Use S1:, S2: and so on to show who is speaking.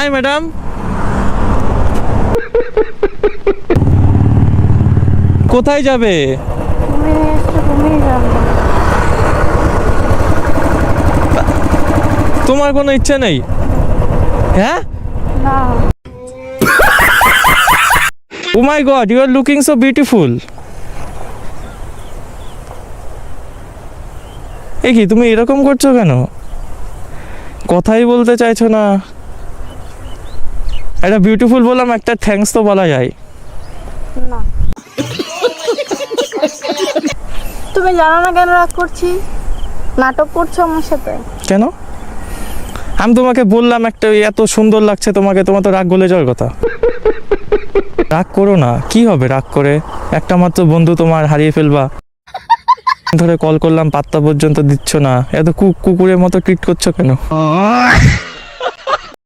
S1: High madam কোথায় যাবে? তোমার কোনো ইচ্ছে নেই? হ্যাঁ? ও my God you are looking so beautiful এ কি তুমি এরকম করছ কেন? কথাই বলতে চাইছো না। একটা বিউটিফুল বললাম একটা থ্যাঙ্কস তো বলা যায়।
S2: না। তুমি জানো না কেন রাগ করছি? নাটক করছ আমার সাথে?
S1: কেন? আমি তোমাকে বললাম একটা এত সুন্দর লাগছে তোমাকে তোমার তো রাগ গলে যাওয়ার কথা। রাগ করো না কি হবে রাগ করে? একটা মাত্র বন্ধু তোমার হারিয়ে ফেলবা। ধরে কল করলাম পাত্তা পর্যন্ত দিচ্ছ না। এত কুকুরের মতো ট্রিট করছ কেন?